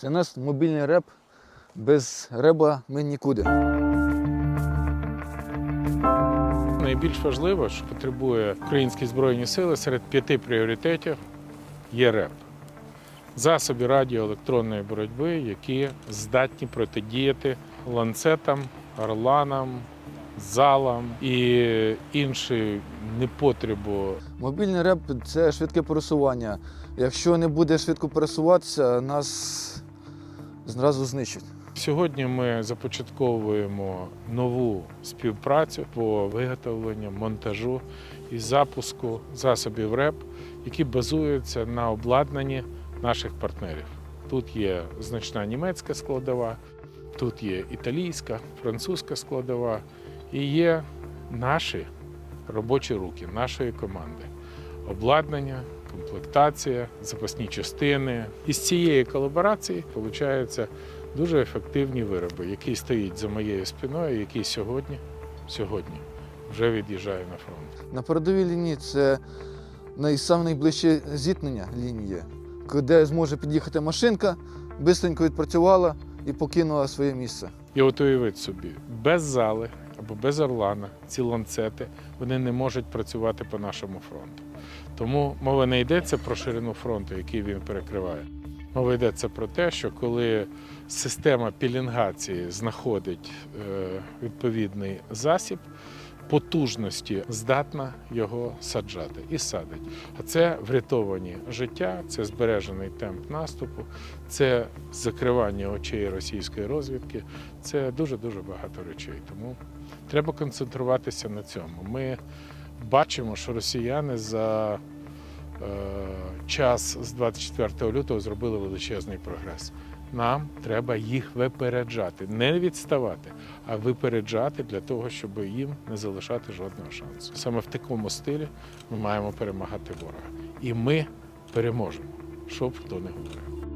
Це наш мобільний реп. Без реба ми нікуди. Найбільш важливо, що потребує українські збройні сили серед п'яти пріоритетів є РЕП. Засоби радіоелектронної боротьби, які здатні протидіяти ланцетам, орланам, залам і іншій непотребу. Мобільний реп це швидке пересування. Якщо не буде швидко пересуватися, нас зразу знищать. Сьогодні ми започатковуємо нову співпрацю по виготовленню, монтажу і запуску засобів РЕП, які базуються на обладнанні наших партнерів. Тут є значна німецька складова, тут є італійська, французька складова і є наші робочі руки нашої команди. Обладнання, комплектація, запасні частини. Із цієї колаборації виходить дуже ефективні вироби, які стоять за моєю спиною, який сьогодні, сьогодні вже від'їжджає на фронт. На передовій лінії це най- саме найближче зіткнення лінії, де зможе під'їхати машинка, швидко відпрацювала і покинула своє місце. І от уявіть собі, без зали або без орлана ці ланцети вони не можуть працювати по нашому фронту. Тому мова не йдеться про ширину фронту, який він перекриває. Мова йдеться про те, що коли система пілінгації знаходить е, відповідний засіб, потужності здатна його саджати і садить. А це врятовані життя, це збережений темп наступу, це закривання очей російської розвідки. Це дуже дуже багато речей. Тому треба концентруватися на цьому. Ми бачимо, що росіяни за е, час з 24 лютого зробили величезний прогрес. Нам треба їх випереджати, не відставати, а випереджати для того, щоб їм не залишати жодного шансу. Саме в такому стилі ми маємо перемагати ворога. І ми переможемо, що б хто не говорив.